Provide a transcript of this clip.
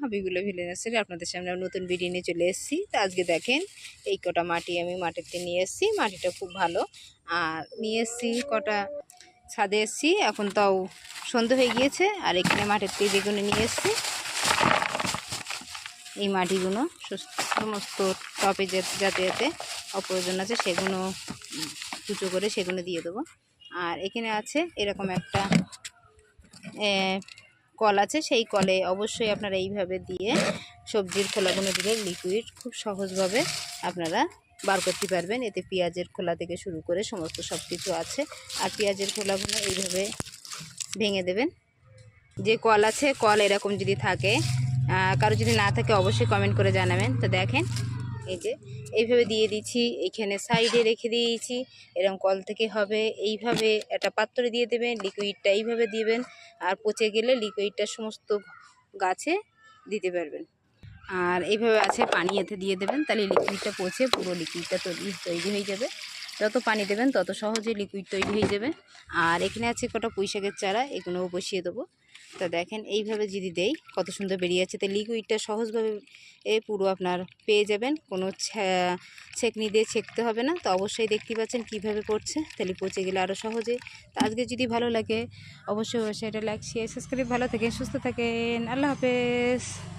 হাবিগুলো Ville nursery আপনাদের সামনে নতুন ভিডিও নিয়ে চলে এসেছি। তো আজকে দেখেন, এই কটা মাটি আমি মাটিতে নিয়ে এসেছি, মাটিটা খুব ভালো। আর নিয়ে এসেছি কটা ছাদে এসেছি, এখন তাও সন্ধে হয়ে গিয়েছে, আর এখানে মাটির থেকে বেগুনে নিয়ে এসেছি। এই মাটিগুলো সমস্ত টপে যাতে যাতে অপ্রয়োজন আছে, সেগুলো কুচো করে সেগুলো দিয়ে দেবো। আর এখানে আছে এরকম একটা কল আছে, সেই কলে অবশ্যই আপনারা এইভাবে দিয়ে সবজির খোলাগুলো দিলে লিকুইড খুব সহজভাবে আপনারা বার করতে পারবেন। এতে পেঁয়াজের খোলা থেকে শুরু করে সমস্ত সব কিছু আছে। আর পেঁয়াজের খোলাগুলো এইভাবে ভেঙে দেবেন। যে কল আছে, কল এরকম যদি থাকে কারও যদি না থাকে অবশ্যই কমেন্ট করে জানাবেন। তো দেখেন এই যে, এইভাবে দিয়ে দিচ্ছি, এখানে সাইডে রেখে দিয়েছি, এরকম কল থেকে হবে, এইভাবে একটা পাত্রে দিয়ে দেবেন লিকুইডটা এইভাবে দিবেন, আর পচে গেলে লিকুইডটা সমস্ত গাছে দিতে পারবেন। আর এইভাবে আছে, পানি এতে দিয়ে দেবেন, তাহলে লিকুইডটা পচে, পুরো লিকুইডটা তৈরি তৈরি হয়ে যাবে। যত পানি দেবেন, তত সহজে লিকুইড তৈরি হয়ে যাবে। আর এখানে আছে কটা পুঁই শাকের চারা, এগুলোও বসিয়ে দেবো। তা দেখেন, এইভাবে যদি দেই, কত সুন্দর বেরিয়ে যাচ্ছে। তো লিকুইডটা সহজভাবে এ পুরো আপনার পেয়ে যাবেন। কোনো ছেঁকনি দিয়ে ছেঁকতে হবে না। তো অবশ্যই দেখতে পাচ্ছেন কীভাবে করছে। তাহলে পচে গেলে আরও সহজে। তো আজকে যদি ভালো লাগে, অবশ্যই অবশ্যই এটা লাইক শেয়ার সাবস্ক্রাইব ভালো থাকেন, সুস্থ থাকেন। আল্লাহ হাফেজ।